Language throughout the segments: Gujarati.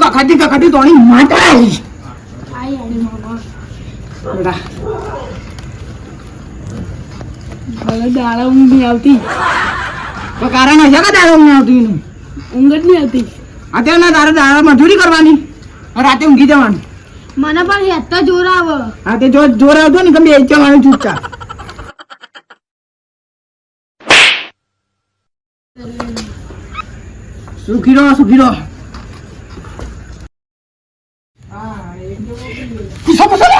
તું ખાતી ખાતી તો અહીં આવી. આઈ આડી મામા દાડા ઊંઘ નહીં આવતી. તો કારણ હશે કે દાડો ઊંઘ આવતી એનું? ઊંઘ જ નહીં આવતી. અત્યારના તારે દાડા મજૂરી કરવાની. રાતે ઊંઘી જવાનું. મને પણ હેતા જોર આવે. હા તે જો જોર આવતો ને ગમે બે જવાનું ચૂકતા સુખી રહો સુખી રહો પૂછો પૂછો લે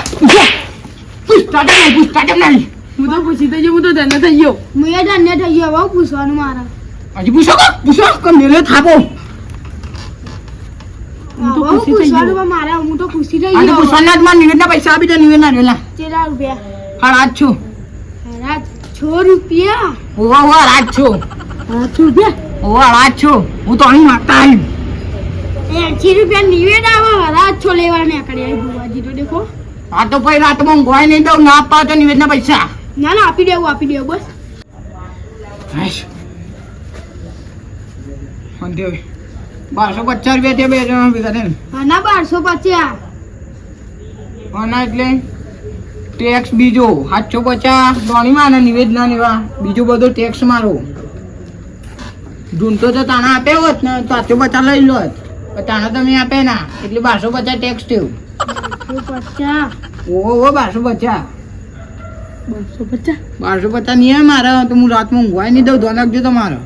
પૂછો પૂછ ટાટમ નહીં પૂછ ટાટમ નહીં. હું તો પૂછી થઈ ગયો હું તો ધન્ય થઈ ગયો. હું એ ધન્ય થઈ ગયો હવે પૂછવાનું મારે? હજી પૂછો કે પૂછો કે મેલે થાપો. હું તો પૂછવાનું પણ મારે હું તો પૂછી થઈ ગયો. પૂછવાના જ માં નિવેદના પૈસા આપી દે નિવેદના રેલા કેટલા રૂપિયા? હા રાત છો. રાત છ રૂપિયા? ઓવા ઓવા રાત છો. આઠ રૂપિયા? ઓવા રાત છો. હું તો અહીં માગતા આવી એસી રૂપિયા નિવેદ આવે રાત છો લેવા નીકળે આ ભુવાજી તો દેખો. આ તો પછી રાતમાં ગોય નહીં દઉં ના આપવા તો નિવેદના પૈસા. ના ના આપી દેવું આપી દેવું બસ. બારસો પચાસ રૂપિયા થયા બે જણા ભેગા થઈને. ના બારસો પચાસ. આના એટલે ટેક્સ બીજો સાતસો પચાસ. ધોણીમાં અને નિવેદના ને એવા. બીજો બધો ટેક્સ મારો. ઢૂંઢતો તો તાણા આપ્યો હોત ને સાતસો પચાસ લઈ લો તાણા તમે આપે ના એટલે બારસો પચાસ ટેક્સ થયું. ઓહો બારસો પચાસ. બારસો પચાસ. બારસો પચાસ નહીં મારે તો હું રાતમાં ઊંઘવાય નહીં દઉં. ધોન રાખજો તમારે.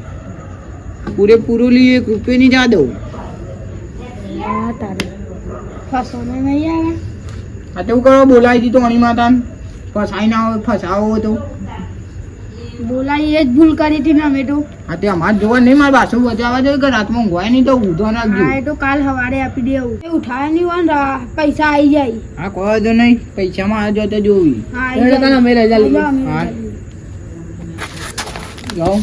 પૂરેપૂરું લઈએ એક રૂપિયો નહીં જા દઉં. આ તો કરો બોલાવી દીધું અણી માતાને. ફસાઈ ના હોય ફસાવો તો. બોલાઈ એ જ ભૂલ કરી હતી ને અમે તો હા તે અમારે જોવા નહીં મારે બાસુ બચાવવા જોઈએ કે રાતમાં ઊંઘવાય નહીં તો ઊંધો નાખજો. હા એ તો કાલ સવારે આપી દેવું એ ઉઠાવે નહીં હોય ને પૈસા આવી જાય. હા કોઈ તો નહીં. પૈસામાં આ તો જોવી. હા એટલે. અમે રજા લઈએ. હા. જાઓ.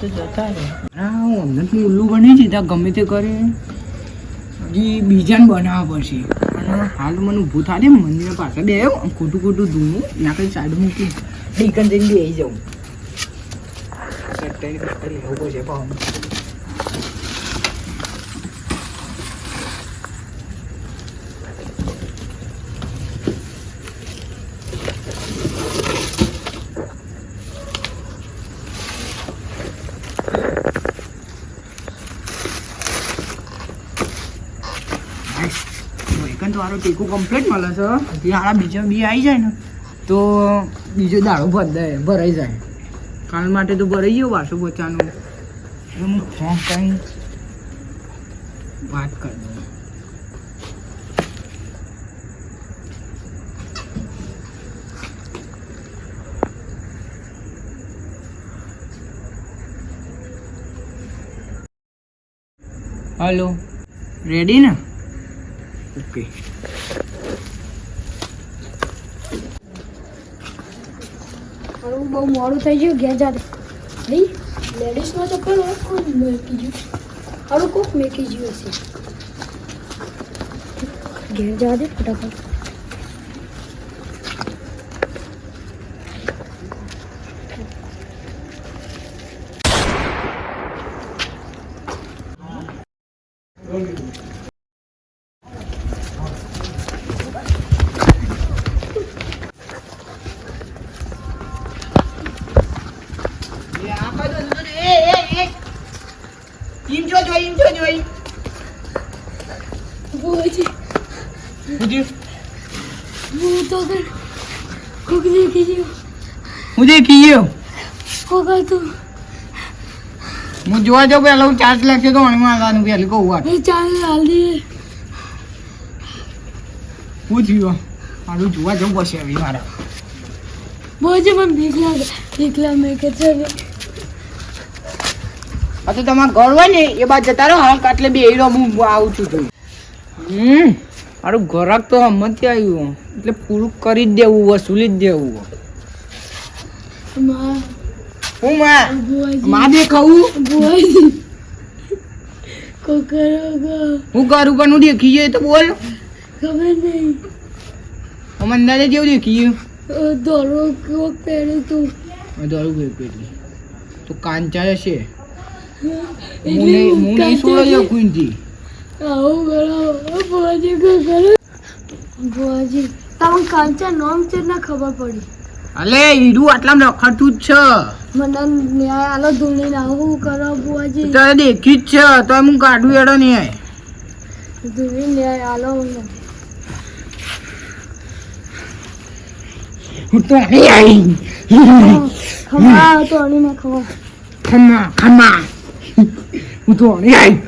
તો જતા હા હું અમને ઉલ્લુ બની છે ત્યાં ગમે તે કરે. હજી બીજાને બનાવવા પડશે. હાલ મને ઊભું થાય મંદિર પાછળ બે ખોટું ખોટું ધૂનું ના કઈ સાઈડ મૂકી. ડીકન જઈને બેસી જાઉં કટ્ટાઈ કટ્ટાઈ લેવું પડશે પાછું એકન તો આરો ટેકો કમ્પ્લીટ મળે છે. હજી બીજા બી આવી જાય ને, તો બીજો દાડો ભરાય ભરાઈ જાય. કાલ માટે તો ભરાઈ ગયો વાસો એટલે હું ફોન કરી વાત કરી દઉં. હલો રેડી ને? મારું બહુ મોડું થઈ ગયું, ઘેર જાતે. ભાઈ લેડીઝમાં તો પણ કોણ મેકી ગયું? હારું કોક મેકી ગયું હશે. ઘેર જવા ફટાફટ ઈમ જો જોઈ ઈમ જો જોઈ ભુવાજી હું હું તો કર કોક મેકી ગયું હું દેખી ગયો કોક હતું જોવા જાવ પેલા હું ચાર્જ લાગશે તો અણમાં આવવાનું પેલી કહું વાત. ચાર્જ હાલ હું થયું મારું જોવા જવું પડશે હવે મારા. બોજે પણ ભીખ લાગે ભીખ લાગે મેં કે ચાલે આ તો તમારા ઘર હોય ને એ બાદ જતા રહો હા એટલે બે હીરો હું આવું છું જોઈ. હમ મારું ઘરાક તો હમતી આવ્યું. એટલે પૂરું કરી જ દેવું વસૂલી જ દેવું. માં હું માં? માં બે કહું હું કરું પણ હું દેખી તો બોલ. ખબર નહીં. અમે અંદાજે જેવું દેખી દોરો કોક પહેર્યું તું? દોરું તો કાંચા હશે. હું નહીં છોડ્યો કુંજી આવું કરો બુઆજી કરો બુઆજી તમને કાંચા નોમ છે ના ખબર પડી. અલે હીરું આટલા રખડતું જ છે. મને ન્યાય આલો ધૂણી નાવું કરો બુઆજી તો દેખી જ છે તો હું કાઢું એડો ન્યાય. ધૂળી ન્યાય આલો હું તો અહીં આવી ખમા તો અણી ના ખમા ખમા. ખમ્મા હું તો અણી આવી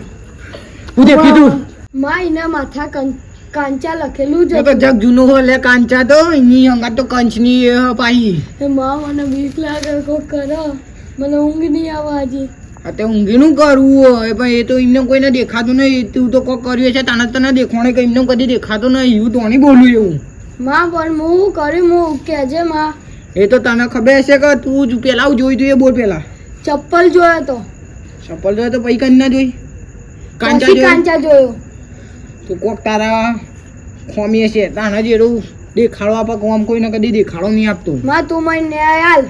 હું દેખી તું માં એના માથા કં- કાંચા લખેલું જ તો જગ જૂનું હો લે કાંચા તો એની અંગા તો કંચની એ પાઈ. એ માં મને બીક લાગે કો કરો. મને ઊંઘ નહીં આવે આજે. અતે ઊંઘીનું કરવું હોય પણ એ તો એમને કોઈને દેખાતું નહીં. તું તો કોક કર્યું છે તને તને દેખાણે કે એમને કદી દેખાતો નહીં. હું તો નહીં બોલું એવું. માં પણ હું કર્યું? હું કેજે માં. એ તો તને ખબર હશે કે તું જ પેલા જોઈ તું એ બોલ પેલા. ચપ્પલ જોયો તો. ચપ્પલ જોયો તો કઈ ના જોઈ? કાંચા જોયો? કાંચા જોયો. તો કોક તારા ખોમી હશે હજી જેડું દેખાડો આપે કોમ કોઈને કદી દેખાડો નહીં આપતો. માં તું મને ન્યાય હાલ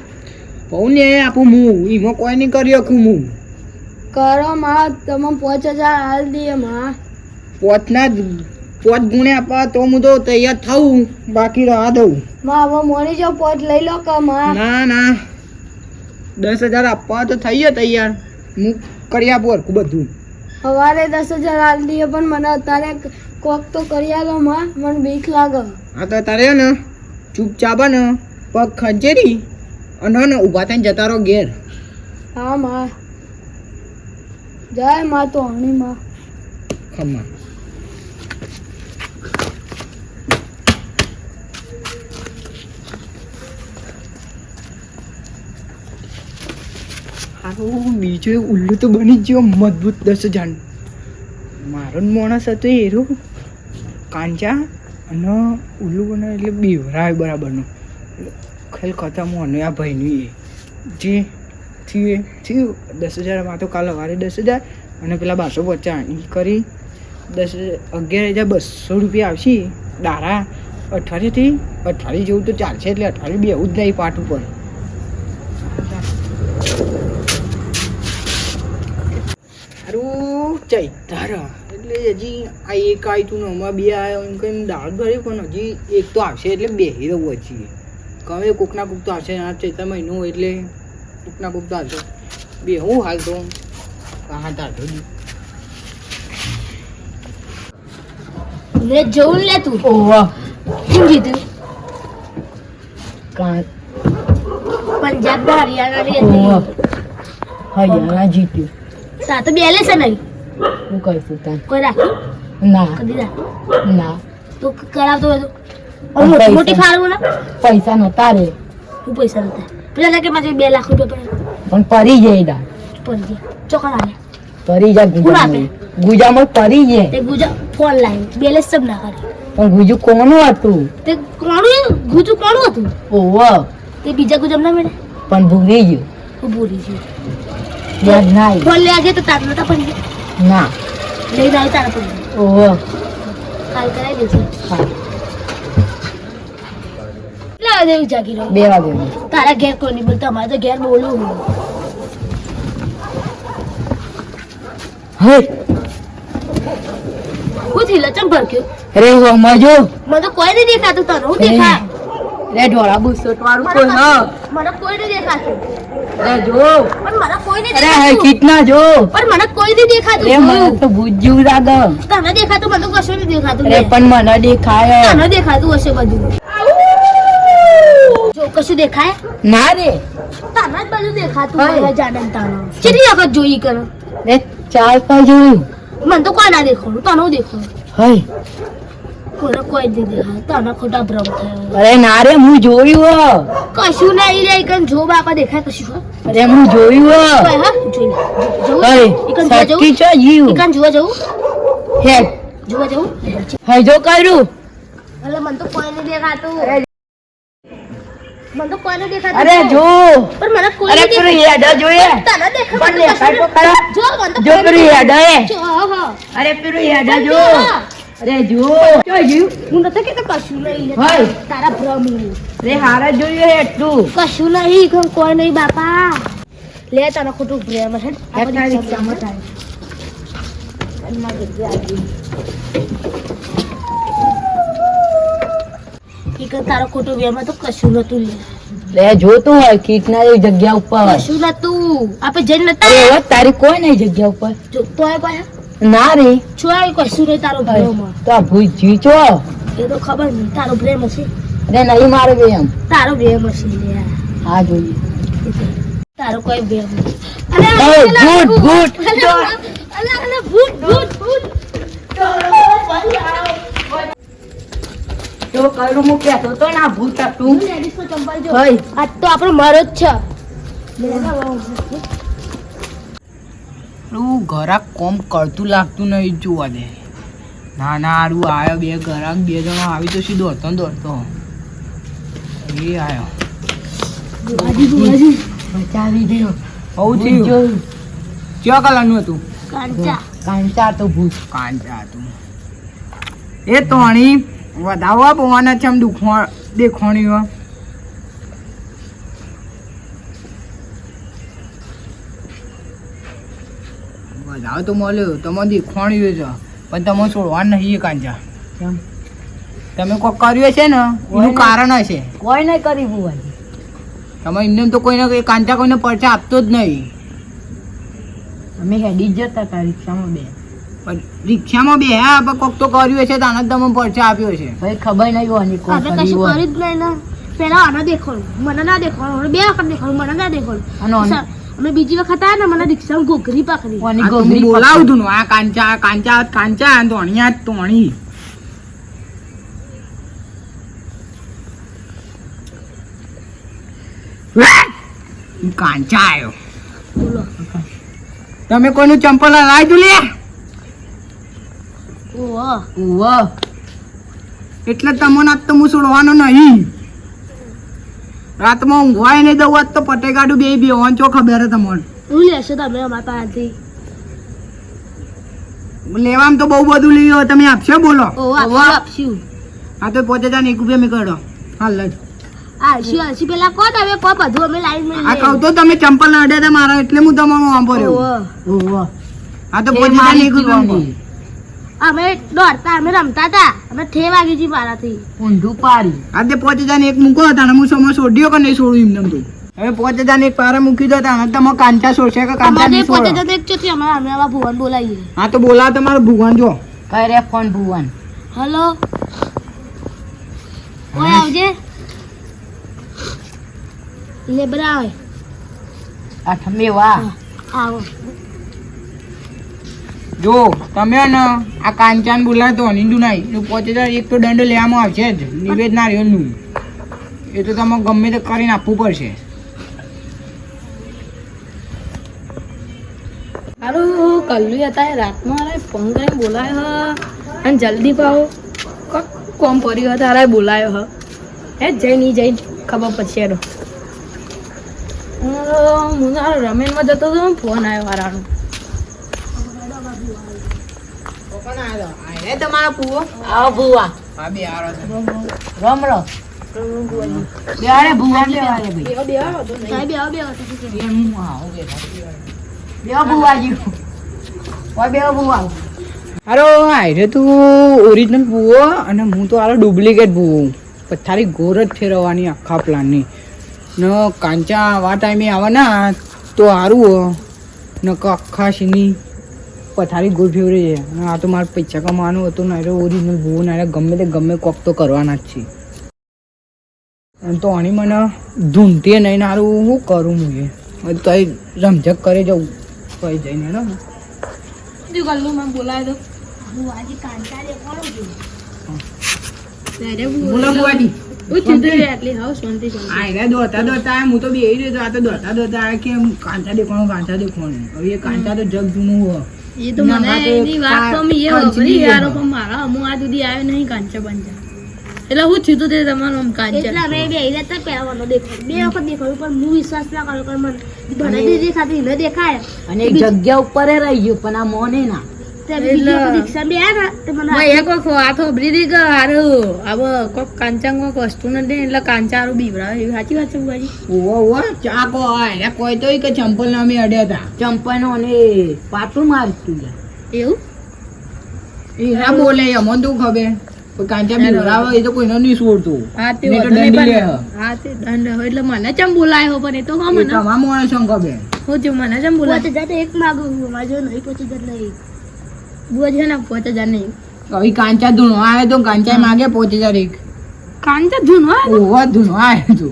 બહુ ન્યાય આપું હું એમાં કોઈ નહીં કરી શકું હું. કરો માં તમે પાંચ હજાર હાલ દઈએ માં. પોચના પોચ ગુણે આપવા તો હું તો તૈયાર થવું બાકી રહેવા દઉં. માં હવે મોની જો પોચ લઈ લો કે માં? ના ના. દસ હજાર આપવા તો થઈ ગયો તૈયાર. હું કરી આપું બધું. સવારે દસ હજાર આલતી પણ મને અત્યારે કોક તો કરી આલો માં મને બીક લાગે. આ તો તારે ને ચૂપચાપ ને પગ ખંચેરી અને ને ઊભા થઈને જતા રહો ઘેર. હા માં. જય માં તો હણી માં. ખમ્મા હારું બીજો ઉલ્લુ તો બની ગયો, મજબૂત દસ હજાર મારો માણસ હતો એરો કાંચા અને ઉલ્લુ બનાવે એટલે બીવરાય બરાબરનો. ખેલ ખતમ અને આ ભાઈનું એ. જે થયું થયું, દસ હજારમાં તો કાલ સવારે દસ હજાર અને પેલા બારસો પચાસ. એ કરી દસ અગિયાર હજાર બસો રૂપિયા આવશે દારા અઠવાડિયેથી અઠવાડિયે જેવું તો ચાલશે એટલે અઠવાડિયે બેવું જ નહીં પાઠ ઉપર સારું ચૈતર એટલે હજી આ એક આવ્યું ને હમણાં બે આવ્યો એમ કઈ દાળ ભરી પણ હજી એક તો આવશે એટલે બે હીરો વચ્ચે કવે કોકના કોક તો આવશે આ ચૈતા મહિનો એટલે કોકના કોક તો આવશે. બે હું હાલ તો? હા તાર લે જવું લે તું. ઓવા કેમ જીત્યું કા પંજાબ હરિયાણા ની હા યાર જીત્યું. તા તો બેલે છે નહીં. હું કહીશું તને કોઈ ના. ના. તું કરાવતો હોય મોટી ફાળવું ના. પૈસા નતા રે. હું પૈસા નતા? પેલા કે મારે બે લાખ રૂપિયા પણ પરી જાય દા પરી ગયા ચોકર આવે પરી જા ગુજામાં. ગુજામાં પરી જાય. તે ગુજા ફોન લાઈન બેલેન્સ સબ ના કરે. પણ ગુજુ કોનું હતું? તે કોણું ગુજુ કોણું હતું? ઓવા. તે બીજા ગુજામ ના મળે? પણ ભૂલી ગયું. ભૂલી ગયું. યાદ ના ફોન લે આજે તો તાર નતા પડી ગયા ના. લઈને આવી તારા ગયા ઓવા કાલ કરાવી દેજે. હા. કેટલા વાગે જાગી રહ્યો બે વાગે. તારા ઘેર કોઈ નહીં બોલતા અમારે તો ઘેર બોલું હું. હે હું થી લચમ ભરક્યો રે સમજો મને તો કોઈ નહીં દેખાતું તારું હું દેખાય? રે ઢોળા બુસટ વાળું કોઈ હ. મને કોઈ નહીં દેખાતું. અરે જો. પણ મને કોઈ નહીં અરે હે કિતના જો. પણ મને કોઈ નહીં દેખાતું. એ મને તો ભૂજ્યું લાગે. તને દેખાતું મને કશું નહીં દેખાતું. અરે પણ મને દેખાય. તને દેખાતું હશે બધું. જો કશું દેખાય? ના રે. તને જ બધું દેખાતું હોય જાનન તાનો કેટલી વખત જોઈ કરો? ચાર પાંચ જોયું. મને તો કોઈ ના દેખાણું તને હું દેખાણું હઈ. કોઈને કોઈ જ તને ખોટા ભ્રમ થયો અરે ના રે હું જોયું હો. કશું નહીં રે કન જો બાપા દેખાય કશું અરે હું જોયું હો. હા જોઈ લે. જવું જોવા જવું? છો જીવ. એકન જોવા જવું? હે. જોવા જવું? હઈ જો કર્યું. એટલે મને તો કોઈ નહીં દેખાતું. મને તો કોઈ દેખાતું. અરે જો. પણ મને કોઈ અરે પેલું દેખાતું. હેડ જોઈએ. તને દેખાય પણ દેખાય તો ખરા. જો મને તો જો પેલું હેડ હે હા, હા. અરે પેલું હેડ જો. અરે જો જો જીવ હું નથી કશું નહીં. તારા ભ્રમ રે હારા જોયું એટલું. કશું નહીં કોઈ કોઈ નહીં બાપા. લે તને ખોટું છે રિક્ષામાં થાય. અને જગ્યા આવી. તારો. ખોટો વેમાં તો કશું નતું લે. લે જોતું હોય કીટના જગ્યા ઉપર. કશું નતું આપણે જઈને તારી કોઈ નહીં જગ્યા ઉપર. તો આ પાછા ના રે. છો આવી કશું સુરે તારો પ્રેમમાં તો આ ભૂઈ જીચો એ તો ખબર નહીં તારો પ્રેમ હશે? અરે નહીં મારો બે એમ. તારો પ્રેમ હશે લે હા જોઈએ. તારો કોઈ પ્રેમ ભૂત, ભૂત. અલે અલે અલે ગુડ ભૂત ભૂત તો કરું હું કહેતો તો ના ભૂત લેડીઝનો ચંપલ જો હોય. આજ તો આપણો મારો જ છે. તું ઘરાક કોમ કરતું લાગતું નહીં જોવા દે. ના ના આરું આવ્યો બે ઘરાક બે જણો આવી તો સીધો હતો ને દોડતો. એ આવ્યો બચાવી દે બહુ થયું કયો કલરનું હતું? કાંચા. કાંચા તો ભૂત. કાંચા હતું. એ તોણી વધાવવા પવાના છે આમ દુખવા દેખોણીઓ વધાવ તો મળ્યો તમે દેખોણીઓ છે પણ તમે છોડવા નહીં એ કાંચા તમે કોઈ કર્યું છે ને એનું કારણ હશે. કોઈ નહીં કરી બુવાજી તમે એમને તો કોઈને કોઈ કાંચા કોઈને પરચા આપતો જ નહીં. અમે હેડી જ જતા હતા રિક્ષામાં બે. પણ રિક્ષામાં બે? હા પણ કોક તો કર્યું છે તો આને જ તમે પરચા આપ્યો છે ભાઈ ખબર નહીં હોવાની કશું કર્યું હોય. જ નહીં ને. પેલા આને દેખાડું. મને ના દેખાડું. બે વખત દેખાડું મને ના સર, અમે બીજી વખત આ ને મને રિક્ષામાં ઘોઘરી પકડી. ઓની તો બોલાવું તું આ કાંચા કાંચા કાંચા આ ધોણી કાંચા આવ્યો તમે કોઈનું ચંપલ લાવી તું લે? ઓહો. એટલે તમને આજ તો હું છોડવાનો નહીં. રાતમાં ઊંઘવાય નહીં દઉં આજ તો પટેકાડું બે બે બે ચો ખબર હે તમને? હું લેશો તમે અમારા પાસેથી. લેવામ તો બહુ બધું લીધો તમે આપશો બોલો? ઓહો આપશું આ તો પોતે જાને એક રૂપિયા મેં કરો હાલ જ આલશી આલશી પેલા કો તમે કો બધું અમે લાઈન આ કહું તો તમે ચંપલ ના અડ્યા હતા મારા એટલે હું તમારો વાંભો આ તો પોતે જાને એક રૂપિયા અમે દોડતા અમે રમતા હતા અમે ઠે વાગી જી મારાથી ઊંધું પારી આજે પોતે જાને એક મૂકો હતા હું સમય છોડ્યો કે નહીં છોડું એમને તો? હવે પોતે જાને એક પારા મૂકી દો તમે તમે કાંચા છોડશે કે કાંચા નહીં પોતે જતો એક ચોથી અમે અમે આવા ભુવન બોલાવીએ. હા તો બોલાવો તમારો ભુવન જો. કરે ફોન ભુવન? હલો? ઓય આવજે. લેબરા આવે અઠમે વાહ આવો. જો, તમે ને આ કાંચાન બોલાય તો નિંદુ નહીં પોતે એક તો દંડ લેવામાં આવશે જ. નિવેદના રહ્યોનું એ તો તમે ગમે તે કરીને આપવું પડશે. હારું કલ્લુ હતા રાતમાં અરે ફોન કરીને બોલાયો અને જલ્દી પાવો કોમ પડ્યું હતા અરે બોલાયો હ. હે જઈ નહીં જઈ ખબર પછી એનો. હું રમેનમાં જતો હતો ફોન આવ્યો હારાનો. તમારા આવો ભુવા. હા બે આરો ભાઈ. આવો હું આવું ઓય ભુવા. આયરે તું ઓરિજિનલ ભૂવો અને હું તો હારો ડુપ્લિકેટ ભૂવો પથારી ગોર જ ફેરવવાની આખા પ્લાનની ન. કાંચા વા ટાઈમે આવે ના તો સારું હો. ન આખા સીની પથારી ગોળ ફેવરે છે. અને આ તો મારે પૈસા કમાવાનું હતું ને ઓરિજિનલ ભૂવો ને ગમે તે ગમે કોક તો કરવાના જ છે. તો આની મને ધૂમતી નહીં ને હારું હું કરું હું એ. તો રમઝક કરે જવું કઈ જઈને ને તો હું આજે કાંટા દેખાડું છું બોલો બુઆજી હું ચિંતા એટલી હાવ શાંતિ શાંતિ આયરા દોડતા દોડતા હું તો બે રહ્યો આ તો દોડતા આયા કે કાંચા દેખવાનું કાંચા દેખવાનું હવે એ કાંચા તો જગ જૂનું હોય. એ તો મને એની વાત તો અમે એ વાપરી યારો પણ મારા અમુ આ સુધી આવ્યો નહીં કાંચા પાંચા એટલે હું થયું તો તે તમારું આમ કાંચા એટલે અમે બે હતા પહેરવાનો દેખાય. બે વખત દેખાયું પણ હું વિશ્વાસ ના કરો કે મને ભણે દેખાતી ન દેખાય. અને એક જગ્યા ઉપર એ રહી ગયું પણ આ મોને ના. કોઈ તો ચંપલ ના અમે અડ્યા હતા. અને પાટલું મારતું એવું? એ બોલે અમને તું ખબર કાંચા બીવડાવે એ તો કોઈને નહીં છોડતું હા તે નહીં તો વધુ નહીં દંડ લે. પણ હા તે દંડ એટલે મને ચમ બોલાયો પણ એ તો મને. તમામ માણસો ખબર. હું થયું મને ચમ બોલાય. એક માગું માજો નહીં પછી નહીં. બુઆજી છે ને હજાર નહીં. હવે કાંચા ધૂણો આવે તો કાંચા માગે પહોંચી જાય એક. કાંચા ધૂનો ઓવો ધૂણો આવે તો.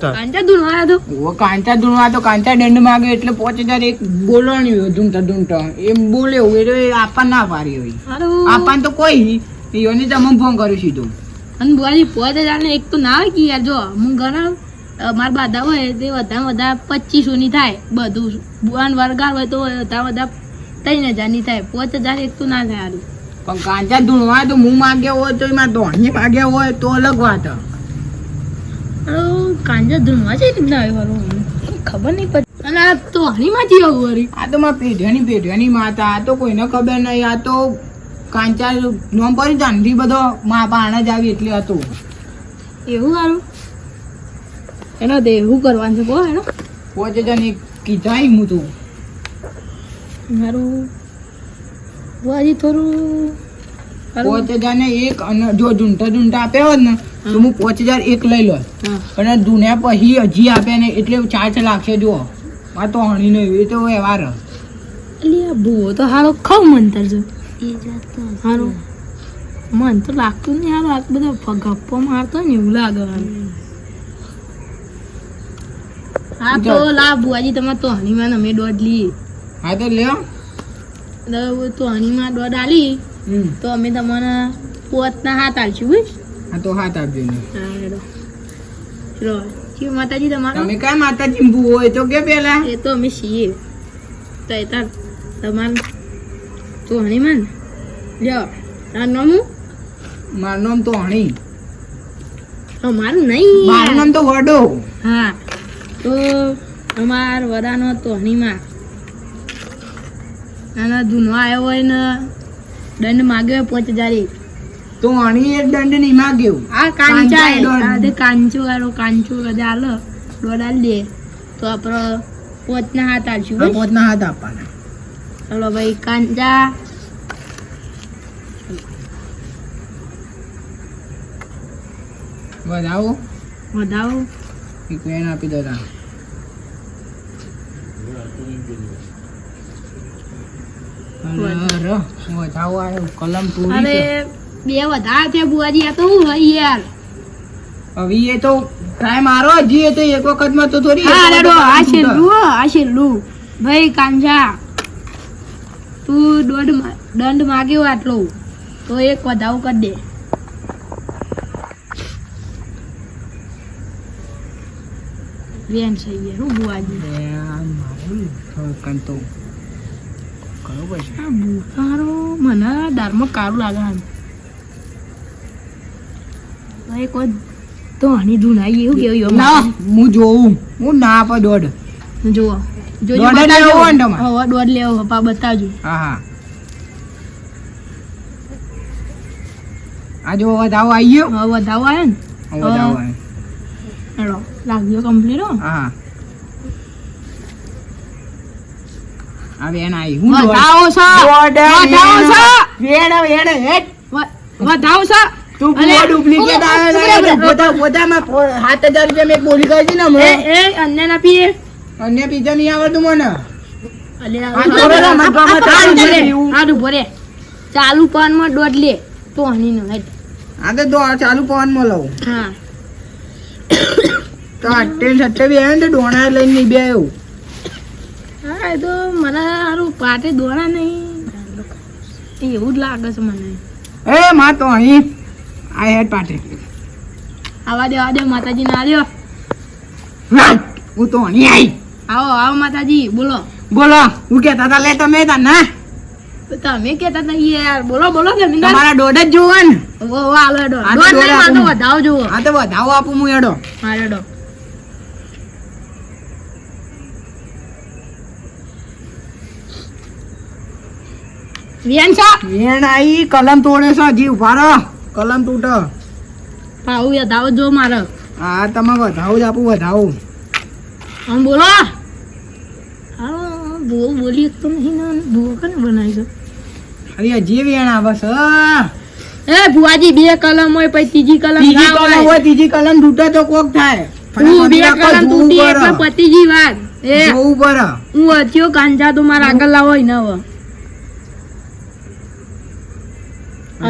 કાંચા ધૂનો આવ્યો તો? ઓવો કાંચા ધૂણો આવે તો કાંચા દંડ માગે એટલે પોચ હજાર એક બોલવાની હોય ધૂમતા ધૂમતા એમ બોલે એટલે એ આપવા ના પારી હોય. આપવાનું તો કોઈ એને તમે ફોન કર્યું સીધું. અને બુઆજી પોચ હજાર ને એક તો ના હોય કે યાર જો હું ગણાવ મારા બાધા હોય તે વધારે વધારે પચીસો ની થાય બધું. બુવાન વરગાર હોય તો વધારે વધારે ત્રણ હજારની થાય પાંચ હજાર એક તો ના થાય હારું. પણ કાંચા ધૂણવા તો હું માગ્યા હોય તો એમાં ધોણી માગ્યા હોય તો અલગ વાત. કાંચા ધૂણવા છે રીતના આવ્યું ખબર નહીં પડતી અને આ તો હણીમાંથી આવું વળી આ તો મારા પેઢિયાની પેઢિયાની માતા આ તો કોઈને ખબર નહીં આ તો કાંચા નોમ પડી જાનથી બધો મા પાણા જ આવી એટલે હતું એવું સારું એનો દે હું કરવાનું છે કહો એનો પોચે જને કીધા હું તો મારું બુઆજી થોડું. પોચ હજાર એક અને જો ઝૂંટા ઝૂંટા આપ્યા હોત ને તો હું. પાંચ હજાર એક લઈ લો અને દુનિયા પછી હજી આપે ને એટલે ચાર્જ લાગશે જુઓ. આ તો હણી નહીં એ તો વ્યવહાર. એટલે ભૂવો તો હારો ખાવ મંતર છે. સારું મન તો લાગતું નહીં હારું આ બધા ગપ્પો મારતો ને એવું લાગે. હા તો લા બુઆજી તમે તો હનીમાં અમે દોઢ લઈએ હા તો લ્યો. તો હનીમાં દોઢ આલી. તો અમે તમને પોતના હાથ આલશું બસ. હા તો હાથ આપજો ને. હા ચલો માતાજી તમારો? અમે કઈ માતાજી ચીંબુ હોય તો કે પેલા? એ તો અમે છીએ. તો એ તાર તમાર તો હનીમાન લ્યો તાર નામું મારું નામ તો હણી. મારું નહીં. મારું નામ તો વડો. હા. તો અમાર વડાનો તો હનીમાં નાના ધૂનો આવ્યો હોય ને દંડ માગ્યો પાંચ હજાર. તો અણી એક દંડ નહીં માગ્યો. આ કાંચા કાંચા વાળો કાંચો બધા હાલો દોઢ દે. તો આપણો પોતના હાથ આપશું પોતના હાથ આપવાના. ચલો ભાઈ કાંચા. વધાવો વધાવો એક પેન આપી દો તા અરે, વધાવો આવ્યો કલમ અરે બે વધારે છે બુઆજી આ તો હું હોય યાર? હવે એ તો ટ્રાય મારો હજી તો એક વખતમાં તો થોડી હા રેડો આ છેલ્લું આ છેલ્લું ભાઈ કાંજા. તું દોઢ મા- દંડ માગ્યો આટલો. તો એક વધાવ કરી દે. વેન ગયા હું બુઆજી મારું તો કરવું આ બુકારો મને દારમાં કારું લાગે ભાઈ કોઈ તો હની ધૂનાઈ એવું કેવું ના હું જોઉં. હું ના આપે દોઢ. જુઓ. જોજો બતાવજો. લેવો હોય ને તમારે? હવે દોઢ લેવો પપ્પા બતાવજો. હા હા. આ જો વધાવો આવી ગયો? વધાવો આવ્યો ને? વધાવો આવ્યો. લાગ્યો કમ્પ્લીટ હો. હા હા આ વેણ આવી હું વધાવો છે. વધાવો છે. વેણ વેણ હેટ. વધાવો છે. તું પૂરો ડુપ્લિકેટ આવે ઊભો, ને, ઊભો. પોતા પોતામાં પો- સાત હજાર રૂપિયા મેં બોલી કરી હતી ને એ એ અન્ય ના પીએ. અન્ય પીઝા નહીં આવડતું મને. અલ્યા, આ તો રે, રમત ગમત હાથ ચાલુ પવનમાં દોઢ લે. તો હની નો હેડ. આ તો દો ચાલુ પવનમાં લઉં. હા. તો ને સટ્ટે બી આવે ને ડોણા લઈને બે એવું એ તો મને સારું પાટે દોડા નહીં. એવું જ લાગે છે મને. એ માં તો અહીં. આ હેડ પાટે. આવા દે આવા દે માતાજી ના આવ્યો હું તો અહીં આવી આવો આવો માતાજી બોલો. બોલો હું કેતા હતા લે તમે તા ના. તો તમે કેતા હતા યાર. બોલો બોલો જમીનદાર. તમારા દોઢ જ જોવા ને. ઓ તો દોઢ દોઢ નહીં મારે તો આપું. વધાવો જુઓ. આ તો વધાવો આપું હું એડો મારે હેડો. વેન છે વેણ આઈ કલમ તોડે છે જીવ ઊભા કલમ તૂટે. પાઉ યદાવો જો મારે. હા તમે વધાવું જ આપું વધાવું. આમ બોલો. હા ભૂવો બોલી તો નહીં ને ભૂવો કને બનાવી છે અરે હજી વેણ આવે છે. એ ભુવાજી બે કલમ હોય પછી ત્રીજી કલમ ત્રીજી કલમ હોય. હોય ત્રીજી કલમ તૂટે તો કોક થાય. હું બે કલમ તૂટી એટલે પતિજી વાત. એ બહુ પડે હું અત્યો કાંજા તો મારા આગળ લાવો ને હવે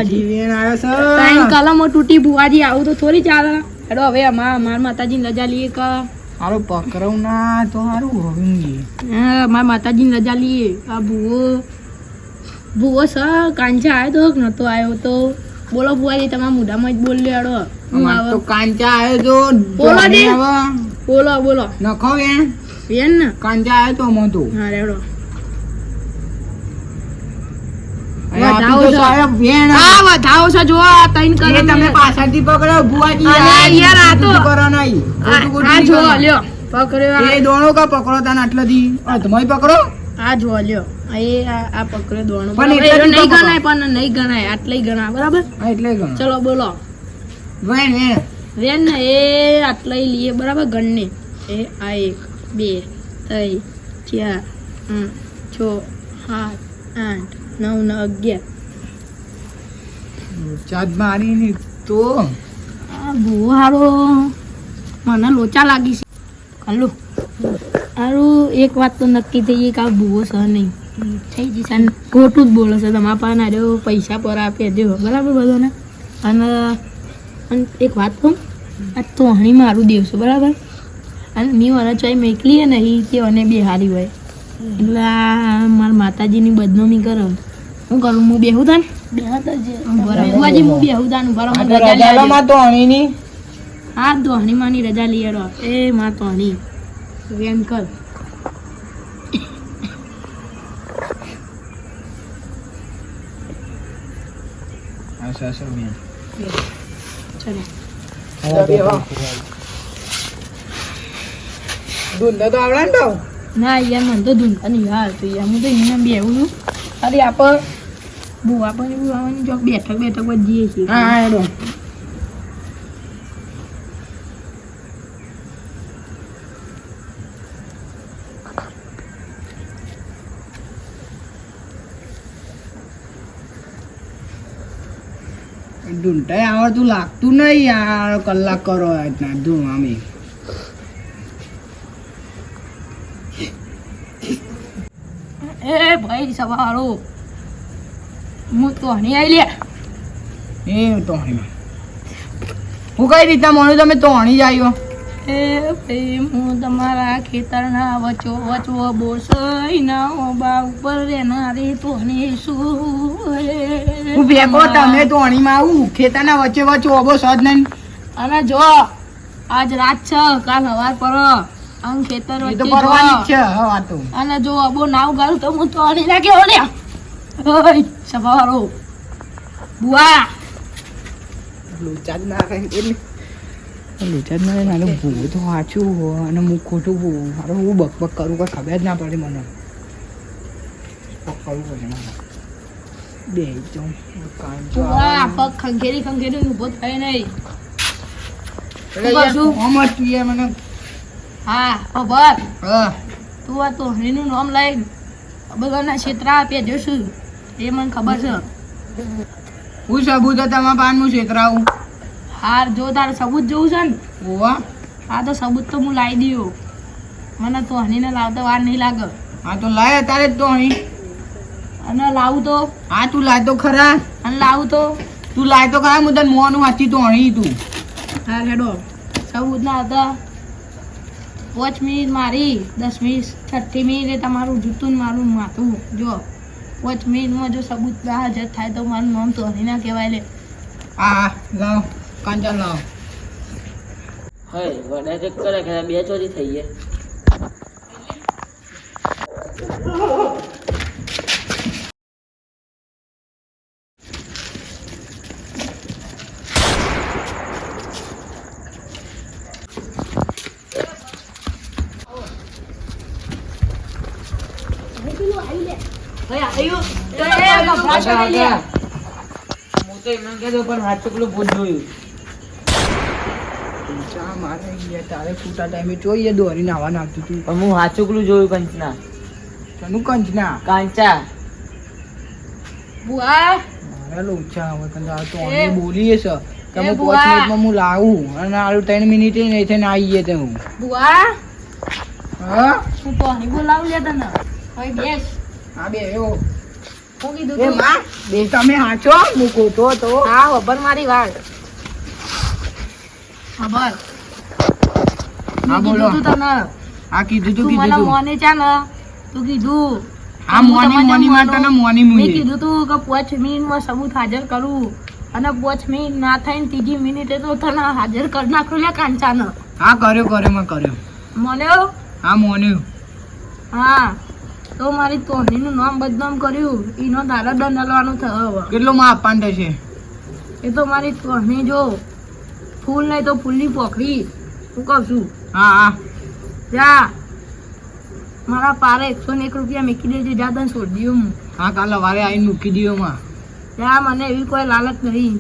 હજી કલમો તૂટી ભુવાજી આવું તો થોડી ચાલે હેડો હવે અમાર માર માતાજીની રજા લઈએ કે હારું પકડવું ના તો હારું હોવી હા માર માતાજીની રજા લઈએ. આ ભૂવો. ભૂવો સ કાંચા આવ્યો તો નતો આવ્યો તો. બોલો ભુવાજી તમારા મોઢામાં જ બોલ લેડો તો કાંચા આવ્યો તો બોલો બોલો બોલો. નખો વેણ. વેણ ને? કાંચા આવ્યો તો અમે હા રેડો અને આપી વધાવો તો છે. સાહેબ વેણ હા વધાવો છે જો આ ત્રણ એ કલમ તમે પાછળથી પકડો આ જો લ્યો આ- દોણો પણ? નહીં ગણાય પણ નહીં ગણાય આટલે બરાબર? એટલે ગણો ચલો બોલો. વેન ને એ આટલા લઈએ બરાબર? ગણને. એ આ એક બે ત્રણ ચાર છ સાત આઠ નવ ને અગિયાર. ચાદ મારીને તો બહુ હારો મને લોચા લાગી છે. હલો. સારું એક વાત તો નક્કી થઈ ગઈ કે આ ભૂવો સહ નહીં. થઈ જશે અને ખોટું જ બોલે છે. તમારા પાસે ના રહ્યો પૈસા પર આપી દો બરાબર બધાને? અને અને એક વાત કહું આ તોહણી મારું દેવ છે. બરાબર? અને મેં મને ચોઈ મેકલી ને એ તે અને બે હારી હોય. એટલે મારા માતાજીની બદનામી કરો. હું કરું? હું બેહું તાન? હું બેહું. હા માની રજા લઈ એ માં ચલો. તો આવડે ને ના, યાર મને તો ધૂંધા નહીં યાર તો યાર. હું તો એને બેવું છું. અરે આપ બુવા પણ બુવાની જો બેઠક બેઠક પર જઈએ છીએ. હા એડો ઢૂંઢાય આવડતું લાગતું નહીં યાર. કલાક કરો ધૂમ આમે એ ભાઈ સવારો. હું તો નહીં આવી લે એ તોણીમાં હું કઈ રીતના મોનું તમે તોણી જ આવ્યો એ ભાઈ હું તમારા ખેતરના વચો વચવો બોસઈ ના બા ઉપર રહેનારી તો ને શું હું ભેગો તમે તોણીમાં આવું. ખેતરના વચ્ચે વચ્ચે ઓબો સજ નહીં. અને જો આજ રાત છે કાલ સવાર પર. આમ ખેતર વચ્ચે તો જો. છે આ તો અને જો અબો નાવ ગાળું તો હું તો અડી નાખે ઓલે ઓય સવારો. બુઆ. લુચાદ ના કઈ એટલે. લોચા ના રહે ભૂવું તો સાચું હોય અને હું ખોટું ભૂવું મારે હું બક બક કરું કોઈ ખબર જ ના પડે મને. પડે બે પગ ખંખેરી ખંખેરી ઊભો થાય નહીં. શું? મને હા ખબર તું આ તો હણીનું નામ લઈ બધાના છેતરા આપે જોશું. એ મને ખબર છે. હું સબૂત તમારા પાનનું છેતરાવું. હાર જો તારે સબૂત જોવું છે ને? ઓવા હા તો સબૂત તો હું લાવી દઉં મને તો હનીને લાવતા વાર નહીં લાગે. હા તો લાય જ તો અહીં અને લાવું તો? હા તું લાય તો ખરા. અને લાવું તો? તું લાય તો ખરા હું તને મોનું વાંચી તો અહીં તું. હા હેડો. સબૂત ના હતા. પાંચ મિનિટ મારી દસ મિનિટ છઠ્ઠી મિનિટે તમારું જૂતું મારું માથું. જો પાંચ મિનિટમાં જો સબૂત હાજર થાય તો મારું નામ તો હની ના કહેવાય લે. હા હા લાવ કાંચા લાવ. હોય વડા ચેક કરે કે બે ચોરી થઈ ગયા? લે. આગળ. હું તો એમ કહેતો પણ હાથ ચકલું ભૂત જોયું. ચા મારે યાર તારે ખોટા ટાઈમે જોઈએ દોરીને આવવા નાખતું તું. પણ હું હાથ જોયું કંચના. તનું કંચના? કાંચા. બુઆ. મારા લોચા હવે કંઈ તો અમે બોલીએ છે કે હું પાંચ મિનિટમાં હું લાવું. અને આલું ત્રણ મિનિટે નહીં થઈને આવીએ તે હું. બુઆ. હા? હું તો અહીં બોલાવું હવે બેસ. હા બે એવો હું કીધું એ માં બે તમે હાચો મૂકો તો તો. હા ખબર મારી વાત ખબર? હા, બોલો. તું તને. આ કીધું તું તું મને મોને ચા તું કીધું. આ મોની મોની માનો. માટે મોની મેં કીધું તું કે પાંચ મિનિટમાં સબૂત હાજર કરું. અને પાંચ મિનિટ ના થાય ને ત્રીજી મિનિટે તો તને હાજર કરી નાખ્યું લે કાંચાને. હા કર્યો કર્યો મેં કર્યો. મને હા મોન્યું. હા. તો મારી તોહનીનું નામ બદનામ કર્યું. એનો તારા દંડ હલવાનું થયો હવે. કેટલો માં આપવાનું થશે એ તો મારી તોહની જો ફૂલ નહીં તો ફૂલની પોખરી. હું કહું છું? હા હા. જા. મારા પારે એકસો ને એક રૂપિયા મૂકી દેજે જા તને છોડી દઉં હું. હા કાલે વારે આવીને મૂકી દઉં માં જા મને એવી કોઈ લાલચ નહીં.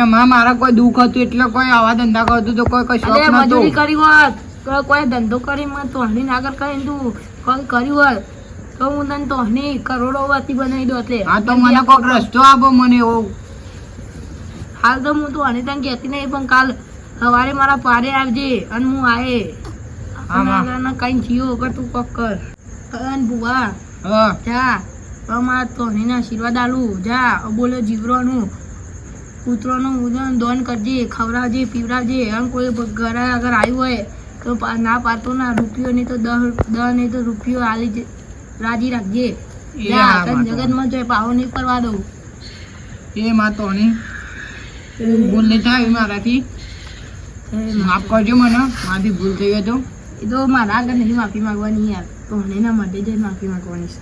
એમાં મારા કોઈ દુઃખ હતું એટલે કોઈ આવા ધંધા કરતું તો કોઈ કોઈ શોખ નતો મજૂરી કરી હોત. કોઈ ધંધો કરી મને તોહની નાગર કરી તું. કોઈ કર્યું હોય તો હું તને તોહની કરોડો વતી બનાવી દો એટલે હા તો મને કોઈક રસ્તો આપો મને એવો. હાલ તો હું તો અને તને કહેતી નહીં પણ કાલ સવારે મારા પારે આવજે અને હું આયે. કઈ જીવો કર તું કોક કર. અન બુઆ જા અમારા મારા તોહનીના આશીર્વાદ આલું. જા બોલો જીવરોનું કૂતરોનું ઉદન દોન કરજે ખવડાવજે પીવડાવજે. અને કોઈ ઘરે આગળ આવ્યું હોય તો ના પાડતો ના રૂપિયો નહીં તો દહ દહ નહીં તો રૂપિયો આલી રાજી રાખજે. જગતમાં જોઈ પાવો નહીં કરવા દઉં. એ માતો નહીં. ભૂલ નહીં થાય મારાથી. માફ કરજો મને મારાથી ભૂલ થઈ ગયો તો. એ તો મારા આગળ નહીં માફી માંગવાની યાર. તો મને એના માટે જ માફી માંગવાની છે.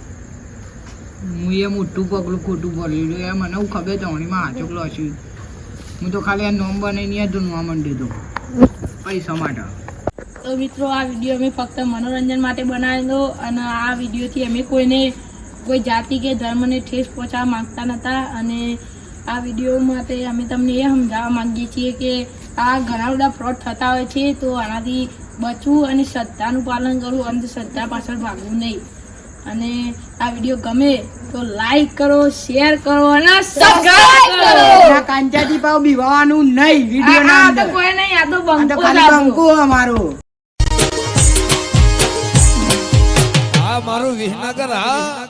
હું એ મોટું પગલું ખોટું ભરેલું એ મને હું ખબર ધોણીમાં હાચોકલો હશે હું તો ખાલી આ નોમ બનાવીને યાદ ધૂનવા માંડ્યો હતો પૈસા માટે. તો મિત્રો, આ વીડિયો અમે ફક્ત મનોરંજન માટે બનાવેલો અને આ વિડીયોથી અમે કોઈને કોઈ જાતિ કે ધર્મને ઠેસ પહોંચવા માંગતા નહોતા અને આ વીડિયો માટે અમે તમને એ સમજાવવા માંગીએ છીએ કે આ ઘણા બધા ફ્રોડ થતા હોય છે, તો આનાથી બચવું અને શ્રદ્ધાનું પાલન કરવું, અંધશ્રદ્ધા પાછળ ભાગવું નહીં. અને આ વીડિયો ગમે તો લાઈક કરો શેર કરો અને સબસ્ક્રાઇબ કરો. ના કાંચાજી પાવ બીવાનું નહીં વિડિયો ના આ તો અંદર કોઈ નહીં આ તો આ તો બંકો ખાલી બંકુ અમારું. આ મારું વિહનગર હા.